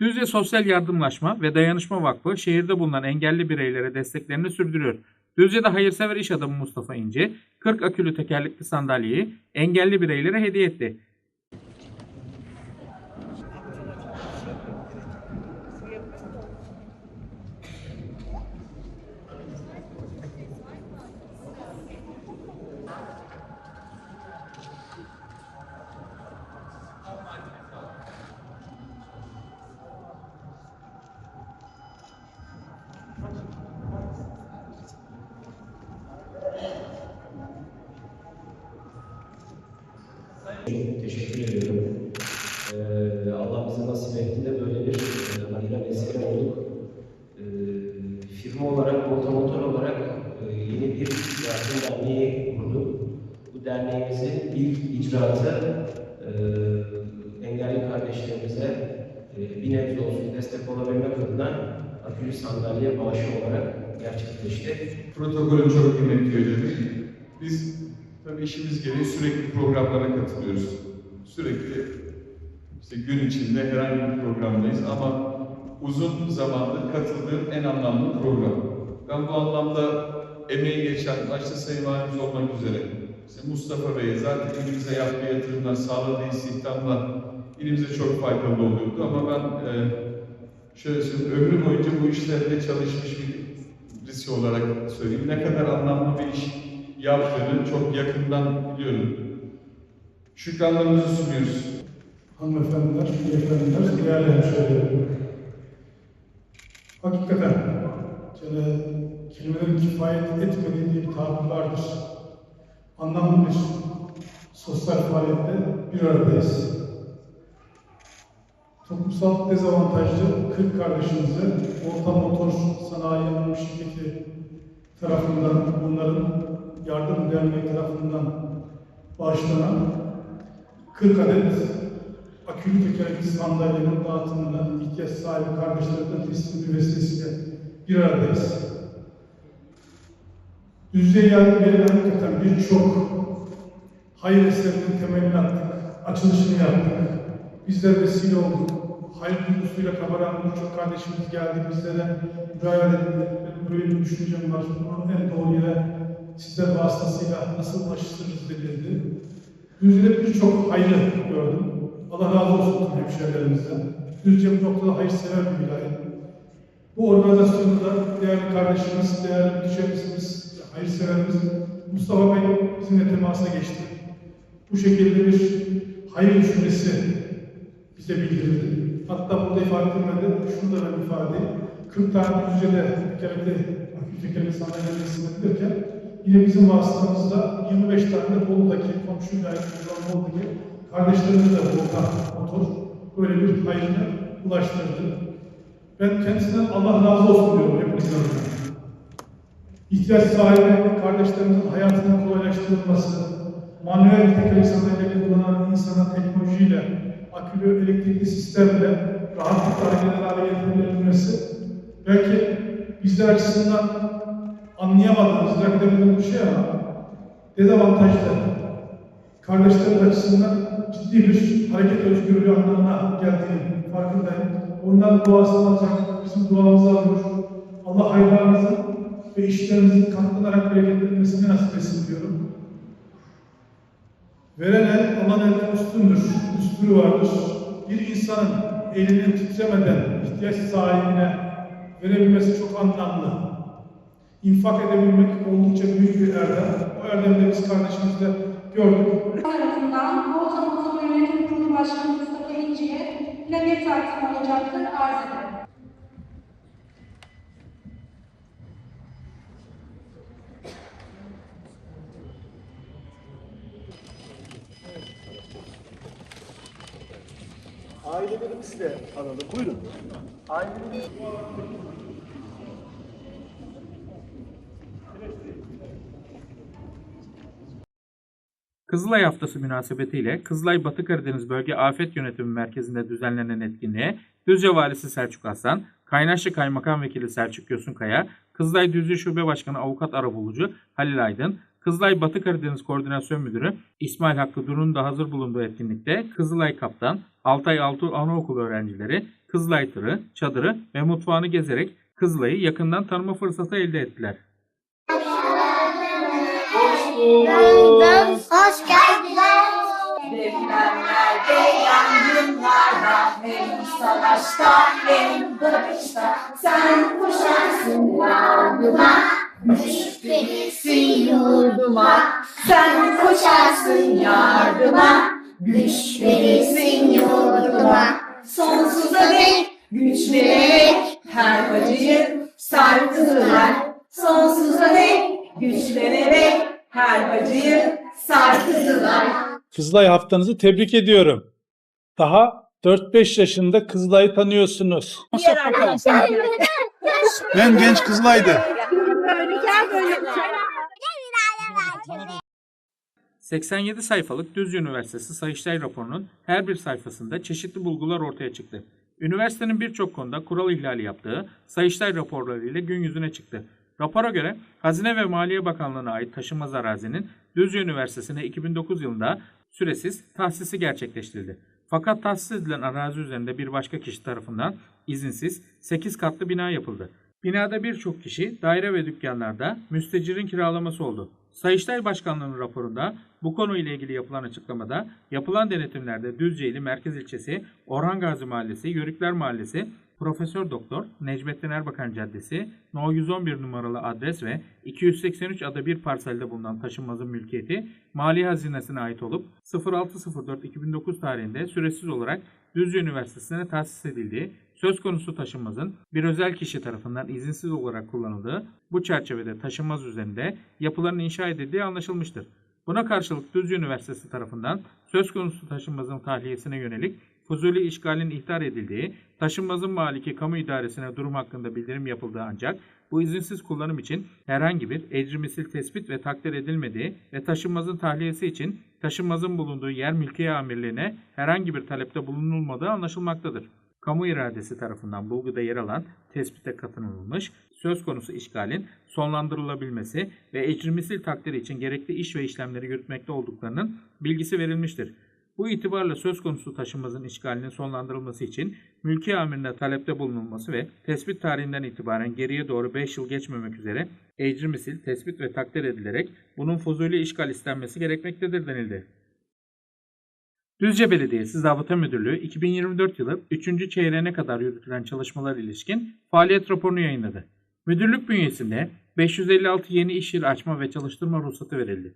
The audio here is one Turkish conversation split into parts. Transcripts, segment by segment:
Düzce Sosyal Yardımlaşma ve Dayanışma Vakfı şehirde bulunan engelli bireylere desteklerini sürdürüyor. Düzce'de hayırsever iş adamı Mustafa İnce, 40 akülü tekerlekli sandalyeyi engelli bireylere hediye etti. Teşekkür ediyorum. Ee, Allah bize nasip etti de böyle bir e, hayra vesile olduk. Ee, firma olarak, motor olarak e, yeni bir yardım derneği kurduk. Bu derneğimizin ilk icraatı e, engelli kardeşlerimize e, bir nebze olsun destek olabilmek adına akülü sandalye bağışı olarak gerçekleşti. Protokolün çok kıymetli önemi. Biz tabii işimiz gereği sürekli programlara katılıyoruz. Sürekli işte gün içinde herhangi bir programdayız ama uzun zamandır katıldığım en anlamlı program. Ben bu anlamda emeği geçen başta Sayın Valimiz olmak üzere işte Mustafa Bey'e zaten ilimize yaptığı yatırımlar, sağladığı istihdamla ilimize çok faydalı oluyordu ama ben e, şöyle söyleyeyim, ömrü boyunca bu işlerde çalışmış bir birisi olarak söyleyeyim. Ne kadar anlamlı bir iş yaptığını çok yakından biliyorum. Şükranlarımızı sunuyoruz. Hanımefendiler, beyefendiler, değerli hemşehrilerim. Hakikaten şöyle kelimelerin kifayet etmediği bir tabir vardır. Anlamlı bir sosyal faaliyette bir aradayız. Toplumsal dezavantajlı 40 kardeşimize Orta Motor Sanayi Anonim Şirketi tarafından, bunların yardım derneği tarafından bağışlanan 40 adet akülü tekerlekli sandalyenin dağıtımına ihtiyaç sahibi kardeşlerimize teslim vesilesiyle bir aradayız. Düzce yerleri hakikaten birçok hayır eserinin temelini attık, açılışını yaptık. Bizler vesile olduk. Hayır duygusuyla kabaran birçok kardeşimiz geldi bizlere müdahale etti. Böyle bir düşüncem var. Bunun en doğru yere sizler vasıtasıyla nasıl ulaştırırız denildi. Düzce'de birçok hayrı gördüm. Allah razı olsun hemşehrilerimizden. Düzce bu noktada hayırsever bir vilayet. Bu organizasyonda değerli kardeşimiz, değerli düşerimiz, hayırseverimiz Mustafa Bey bizimle temasa geçti. Bu şekilde bir hayır düşüncesi bize bildirildi. Hatta burada ifade edilmedi, şunu da ben ifade edeyim. 40 tane Düzce'de tekerlekli, akü tekerlekli sandalye teslim edilirken yine bizim vasıtamızda 25 tane Bolu'daki komşuyla olan Bolu'daki kardeşlerimiz de Bolu'da motor böyle bir hayrını ulaştırdı. Ben kendisinden Allah razı olsun diyorum hepinizden. İhtiyaç sahibi kardeşlerimizin hayatının kolaylaştırılması, manuel tekerlek sandalye kullanan insana teknolojiyle, akülü elektrikli sistemle rahatlıkla hareket hale getirilebilmesi belki bizler açısından anlayamadığımız, edemediğimiz bir şey ama dezavantajlı. Kardeşlerimiz açısından ciddi bir hareket özgürlüğü anlamına geldiğini farkındayım. Onların duasını alacak, bizim duamızı alıyor. Allah hayırlarınızı ve işlerinizin katlanarak bereketlenmesini nasip etsin diyorum. Veren el alan elden üstündür. Düsturu vardır. Bir insanın elinin titremeden ihtiyaç sahibine verebilmesi çok anlamlı. İnfak edebilmek oldukça büyük bir erdem. O erdemde biz kardeşimizle gördük. tarafından Volta Motor Yönetim Kurulu Başkanı Mustafa İnci'ye plaket takdim olacaktır arz ederim. Ailelerimizi de alalım. Buyurun. Ailelerimiz... Kızılay Haftası münasebetiyle Kızılay Batı Karadeniz Bölge Afet Yönetimi Merkezi'nde düzenlenen etkinliğe Düzce Valisi Selçuk Aslan, Kaynaşlı Kaymakam Vekili Selçuk Yosunkaya, Kızılay Düzce Şube Başkanı Avukat Arabulucu Halil Aydın, Kızılay Batı Karadeniz Koordinasyon Müdürü İsmail Hakkı Dur'un da hazır bulunduğu etkinlikte Kızılay Kaptan, Altay Altı Anaokulu öğrencileri, Kızılay tırı, çadırı ve mutfağını gezerek Kızılay'ı yakından tanıma fırsatı elde ettiler. Hoş geldiniz. Depremlerde, yangınlarda, hem savaşta hem barışta sen koşarsın yardıma, güç verirsin yurduma. Sen koşarsın yardıma, güç verirsin yurduma. Sonsuza dek güç vererek her acıyı sarkıdılar. Sonsuza dek güç vererek her acıyı sarkıdılar. Kızılay haftanızı tebrik ediyorum. Daha 4-5 yaşında Kızılay'ı tanıyorsunuz. Diğer arkadaşlar. Ben genç Kızılay'dı. Böyle gel böyle. 87 sayfalık Düzce Üniversitesi Sayıştay raporunun her bir sayfasında çeşitli bulgular ortaya çıktı. Üniversitenin birçok konuda kural ihlali yaptığı Sayıştay raporlarıyla gün yüzüne çıktı. Rapora göre Hazine ve Maliye Bakanlığı'na ait taşınmaz arazinin Düzce Üniversitesi'ne 2009 yılında süresiz tahsisi gerçekleştirildi. Fakat tahsis edilen arazi üzerinde bir başka kişi tarafından izinsiz 8 katlı bina yapıldı. Binada birçok kişi daire ve dükkanlarda müstecirin kiralaması oldu. Sayıştay Başkanlığı'nın raporunda bu konuyla ilgili yapılan açıklamada yapılan denetimlerde Düzceili Merkez İlçesi, Orhan Gazi Mahallesi, Yörükler Mahallesi, Profesör Doktor Necmettin Erbakan Caddesi, No 111 numaralı adres ve 283 ada bir parselde bulunan taşınmazın mülkiyeti Mali Hazinesi'ne ait olup 06.04.2009 tarihinde süresiz olarak Düzce Üniversitesi'ne tahsis edildiği, söz konusu taşınmazın bir özel kişi tarafından izinsiz olarak kullanıldığı, bu çerçevede taşınmaz üzerinde yapıların inşa edildiği anlaşılmıştır. Buna karşılık Düzce Üniversitesi tarafından söz konusu taşınmazın tahliyesine yönelik Fuzuli işgalin ihtar edildiği, taşınmazın maliki kamu idaresine durum hakkında bildirim yapıldığı ancak bu izinsiz kullanım için herhangi bir ecri misil tespit ve takdir edilmediği ve taşınmazın tahliyesi için taşınmazın bulunduğu yer mülkiye amirliğine herhangi bir talepte bulunulmadığı anlaşılmaktadır. Kamu iradesi tarafından bulguda yer alan tespite katılılmış, söz konusu işgalin sonlandırılabilmesi ve ecri misil takdiri için gerekli iş ve işlemleri yürütmekte olduklarının bilgisi verilmiştir. Bu itibarla söz konusu taşınmazın işgalinin sonlandırılması için mülki amirine talepte bulunulması ve tespit tarihinden itibaren geriye doğru 5 yıl geçmemek üzere ecri misil tespit ve takdir edilerek bunun fuzuli işgal istenmesi gerekmektedir denildi. Düzce Belediyesi Zabıta Müdürlüğü 2024 yılı 3. çeyreğine kadar yürütülen çalışmalar ilişkin faaliyet raporunu yayınladı. Müdürlük bünyesinde 556 yeni iş yeri açma ve çalıştırma ruhsatı verildi.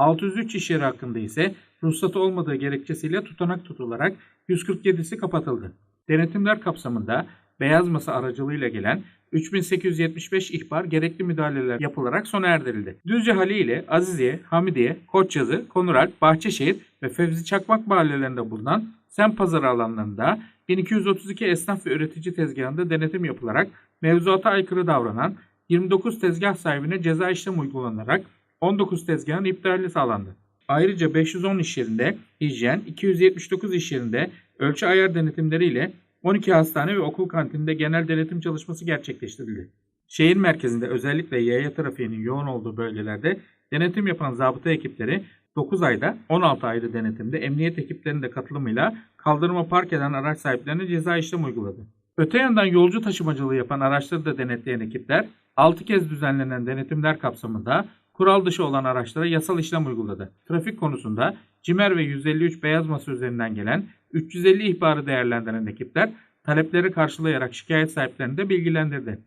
603 iş yeri hakkında ise ruhsatı olmadığı gerekçesiyle tutanak tutularak 147'si kapatıldı. Denetimler kapsamında beyaz masa aracılığıyla gelen 3875 ihbar gerekli müdahaleler yapılarak sona erdirildi. Düzce Hali ile Aziziye, Hamidiye, Koçyazı, Konuralp, Bahçeşehir ve Fevzi Çakmak mahallelerinde bulunan sem pazarı alanlarında 1232 esnaf ve üretici tezgahında denetim yapılarak mevzuata aykırı davranan 29 tezgah sahibine ceza işlem uygulanarak 19 tezgahın iptali sağlandı. Ayrıca 510 iş yerinde hijyen, 279 iş yerinde ölçü ayar denetimleriyle 12 hastane ve okul kantininde genel denetim çalışması gerçekleştirildi. Şehir merkezinde özellikle yaya trafiğinin yoğun olduğu bölgelerde denetim yapan zabıta ekipleri 9 ayda 16 ayda denetimde emniyet ekiplerinin de katılımıyla kaldırıma park eden araç sahiplerine ceza işlem uyguladı. Öte yandan yolcu taşımacılığı yapan araçları da denetleyen ekipler 6 kez düzenlenen denetimler kapsamında kural dışı olan araçlara yasal işlem uyguladı. Trafik konusunda CİMER ve 153 beyaz masa üzerinden gelen 350 ihbarı değerlendiren ekipler talepleri karşılayarak şikayet sahiplerini de bilgilendirdi.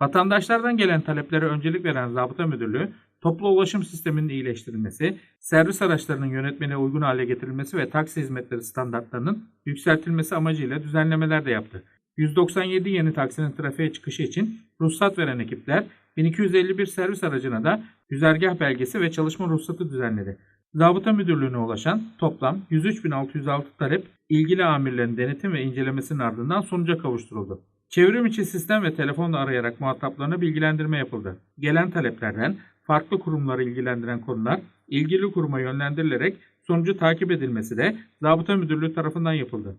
Vatandaşlardan gelen taleplere öncelik veren Zabıta Müdürlüğü, toplu ulaşım sisteminin iyileştirilmesi, servis araçlarının yönetmeliğe uygun hale getirilmesi ve taksi hizmetleri standartlarının yükseltilmesi amacıyla düzenlemeler de yaptı. 197 yeni taksinin trafiğe çıkışı için ruhsat veren ekipler 1251 servis aracına da güzergah belgesi ve çalışma ruhsatı düzenledi. Zabıta Müdürlüğü'ne ulaşan toplam 103.606 talep ilgili amirlerin denetim ve incelemesinin ardından sonuca kavuşturuldu. Çevrim içi sistem ve telefonla arayarak muhataplarına bilgilendirme yapıldı. Gelen taleplerden farklı kurumları ilgilendiren konular ilgili kuruma yönlendirilerek sonucu takip edilmesi de Zabıta Müdürlüğü tarafından yapıldı.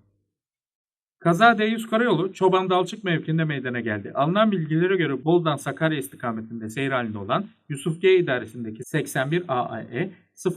Kaza D100 karayolu Çoban Dalçık mevkinde meydana geldi. Alınan bilgilere göre Boldan Sakarya istikametinde seyir halinde olan Yusuf G idaresindeki 81 AAE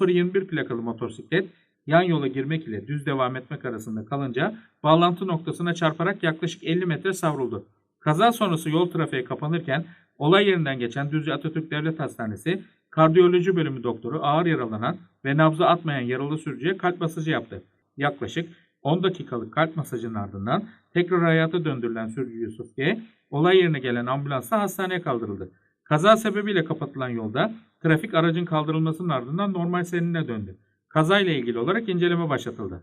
021 plakalı motosiklet yan yola girmek ile düz devam etmek arasında kalınca bağlantı noktasına çarparak yaklaşık 50 metre savruldu. Kaza sonrası yol trafiğe kapanırken olay yerinden geçen Düzce Atatürk Devlet Hastanesi kardiyoloji bölümü doktoru ağır yaralanan ve nabzı atmayan yaralı sürücüye kalp masajı yaptı. Yaklaşık 10 dakikalık kalp masajının ardından tekrar hayata döndürülen sürücü Yusuf G. olay yerine gelen ambulansla hastaneye kaldırıldı. Kaza sebebiyle kapatılan yolda trafik aracın kaldırılmasının ardından normal seyrine döndü. Kazayla ilgili olarak inceleme başlatıldı.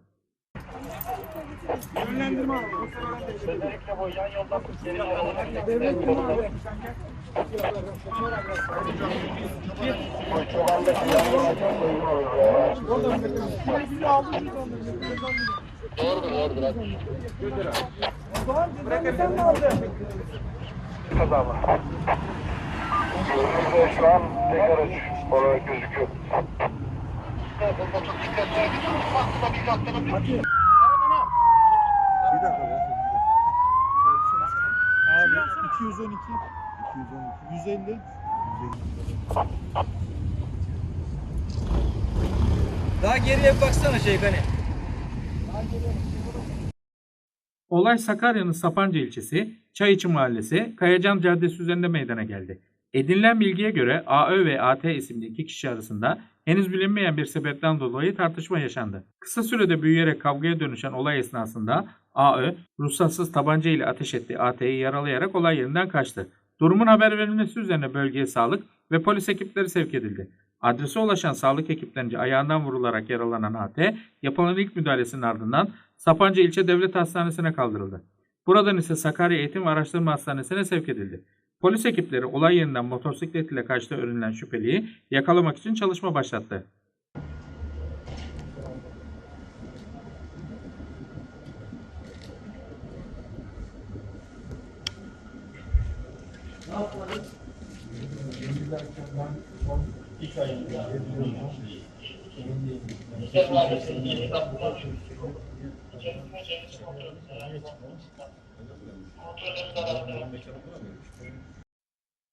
Önümüzde şu an tek araç olarak gözüküyor. Abi 212, 212, 150, Daha geriye bir baksana şey hani. Olay Sakarya'nın Sapanca ilçesi, Çayiçi Mahallesi, Kayacan Caddesi üzerinde meydana geldi. Edinilen bilgiye göre AÖ ve AT isimli iki kişi arasında henüz bilinmeyen bir sebepten dolayı tartışma yaşandı. Kısa sürede büyüyerek kavgaya dönüşen olay esnasında AÖ ruhsatsız tabanca ile ateş etti AT'yi yaralayarak olay yerinden kaçtı. Durumun haber verilmesi üzerine bölgeye sağlık ve polis ekipleri sevk edildi. Adrese ulaşan sağlık ekiplerince ayağından vurularak yaralanan AT, yapılan ilk müdahalesinin ardından Sapanca İlçe Devlet Hastanesi'ne kaldırıldı. Buradan ise Sakarya Eğitim ve Araştırma Hastanesi'ne sevk edildi. Polis ekipleri olay yerinden motosiklet ile kaçtığı öğrenilen şüpheliyi yakalamak için çalışma başlattı.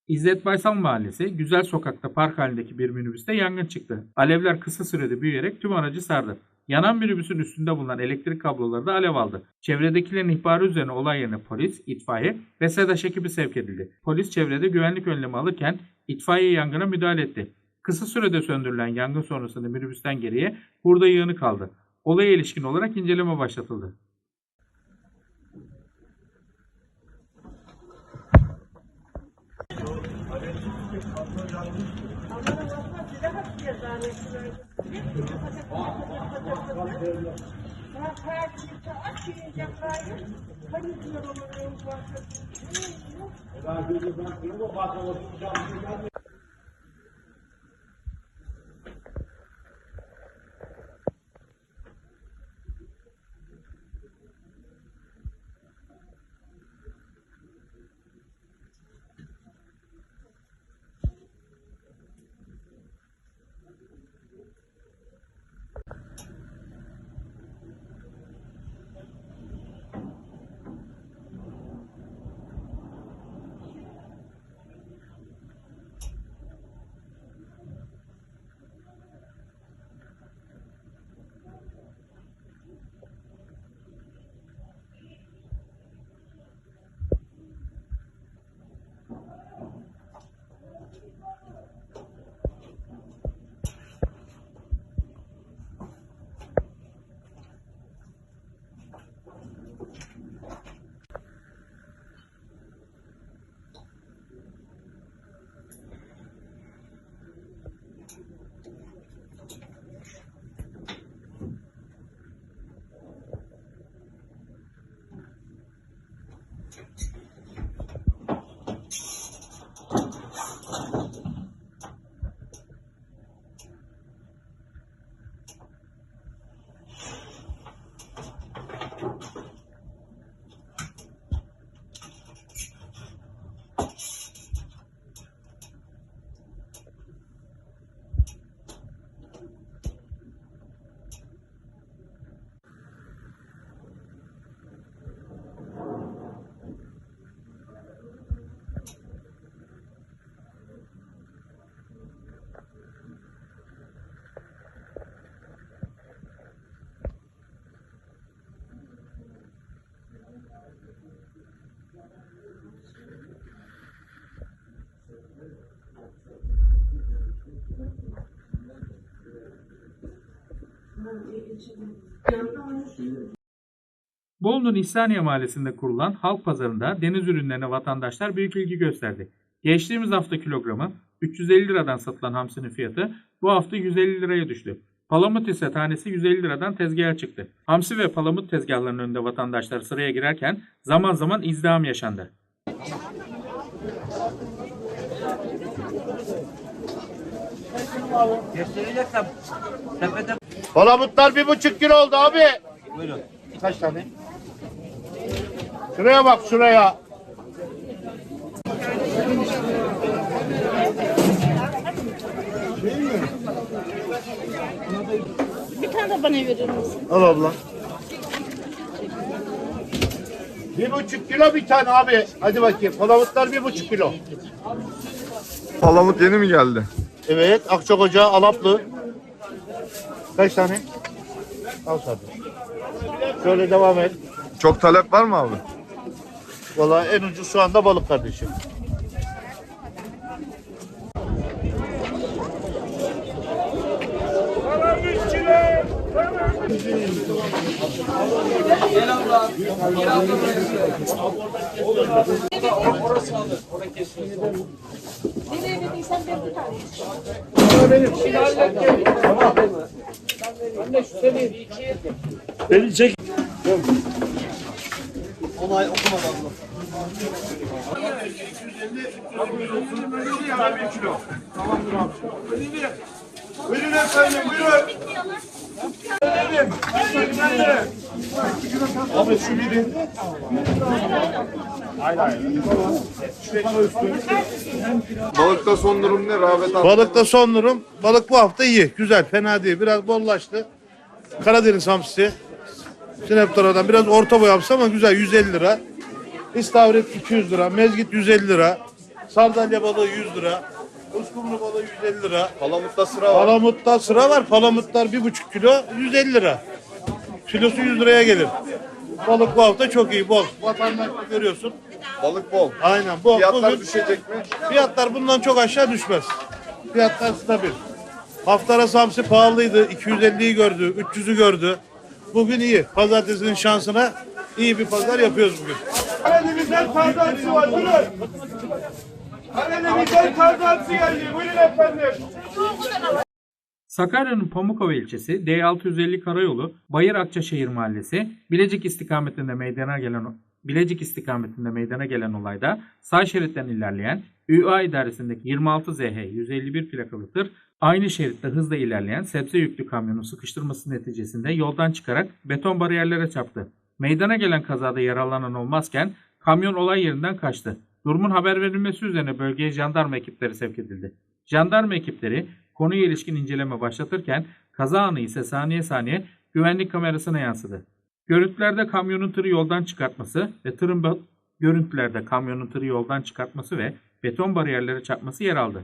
İzzet Baysal Mahallesi, Güzel Sokak'ta park halindeki bir minibüste yangın çıktı. Alevler kısa sürede büyüyerek tüm aracı sardı. Yanan minibüsün üstünde bulunan elektrik kabloları da alev aldı. Çevredekilerin ihbarı üzerine olay yerine polis, itfaiye ve SEDAŞ ekibi sevk edildi. Polis çevrede güvenlik önlemi alırken itfaiye yangına müdahale etti. Kısa sürede söndürülen yangın sonrasında minibüsten geriye hurda yığını kaldı. Olaya ilişkin olarak inceleme başlatıldı. Bolu'nun İhsaniye Mahallesi'nde kurulan halk pazarında deniz ürünlerine vatandaşlar büyük ilgi gösterdi. Geçtiğimiz hafta kilogramı 350 liradan satılan hamsinin fiyatı bu hafta 150 liraya düştü. Palamut ise tanesi 150 liradan tezgaha çıktı. Hamsi ve palamut tezgahlarının önünde vatandaşlar sıraya girerken zaman zaman izdiham yaşandı. Göstereceksem tepede Palamutlar bir buçuk kilo oldu abi. Buyurun. Kaç tane? Şuraya bak şuraya. Bir tane de bana verir misin? Al abla. Bir buçuk kilo bir tane abi. Hadi bakayım. Palamutlar bir buçuk kilo. Palamut yeni mi geldi? Evet. Akçakoca, Alaplı. Kaç tane? Al tabii. Şöyle devam et. Çok talep var mı abi? Vallahi en ucuz şu anda balık kardeşim. Nereye dediysen ben bir tane. Beni çek. Buyurun efendim buyurun. Abi şu biri. Balıkta son durum ne? Rağbet abi. Balıkta son durum. Balık bu hafta iyi. Güzel. Fena değil. Biraz bollaştı. Karadeniz hamsisi. Sineptara'dan biraz orta boy hamsi ama güzel. 150 lira. İstavrit 200 lira. Mezgit 150 lira. Sardalya balığı 100 lira. Uskumru balığı 150 lira. Palamut'ta sıra var. Palamut'ta sıra var. Palamutlar 1,5 kilo 150 lira. Kilosu 100 liraya gelir. Balık bu hafta çok iyi. Bol. Vatandaşta görüyorsun. Balık bol. Aynen. Bol. Fiyatlar Bugün- düşecek mi? Fiyatlar bundan çok aşağı düşmez. Fiyatlar stabil. Hafta arası hamsi pahalıydı. 250'yi gördü, 300'ü gördü. Bugün iyi. Pazartesinin şansına iyi bir pazar yapıyoruz bugün. Karadeniz'den tarzansı var Sakarya'nın Pamukova ilçesi D650 Karayolu Bayır Akçaşehir Mahallesi Bilecik istikametinde meydana gelen Bilecik istikametinde meydana gelen olayda sağ şeritten ilerleyen ÜA idaresindeki 26 ZH 151 plakalı tır aynı şeritte hızla ilerleyen sebze yüklü kamyonun sıkıştırması neticesinde yoldan çıkarak beton bariyerlere çarptı. Meydana gelen kazada yaralanan olmazken kamyon olay yerinden kaçtı. Durumun haber verilmesi üzerine bölgeye jandarma ekipleri sevk edildi. Jandarma ekipleri konuya ilişkin inceleme başlatırken kaza anı ise saniye saniye güvenlik kamerasına yansıdı. Görüntülerde kamyonun tırı yoldan çıkartması ve tırın görüntülerde kamyonun tırı yoldan çıkartması ve beton bariyerlere çarpması yer aldı.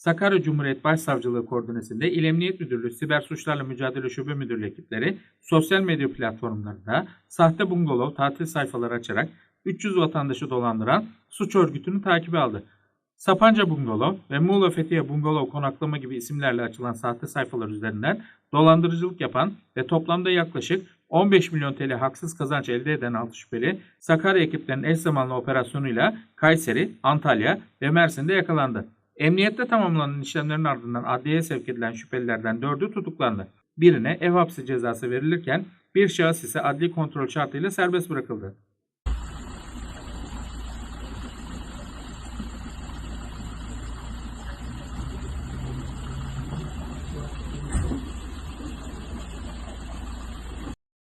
Sakarya Cumhuriyet Başsavcılığı koordinesinde İl Emniyet Müdürlüğü Siber Suçlarla Mücadele Şube Müdürlüğü ekipleri sosyal medya platformlarında sahte bungalov tatil sayfaları açarak 300 vatandaşı dolandıran suç örgütünü takibe aldı. Sapanca Bungalov ve Muğla Fethiye Bungalov Konaklama gibi isimlerle açılan sahte sayfalar üzerinden dolandırıcılık yapan ve toplamda yaklaşık 15 milyon TL haksız kazanç elde eden 6 şüpheli Sakarya ekiplerinin eş zamanlı operasyonuyla Kayseri, Antalya ve Mersin'de yakalandı. Emniyette tamamlanan işlemlerin ardından adliyeye sevk edilen şüphelilerden 4'ü tutuklandı. Birine ev hapsi cezası verilirken bir şahıs ise adli kontrol şartıyla serbest bırakıldı.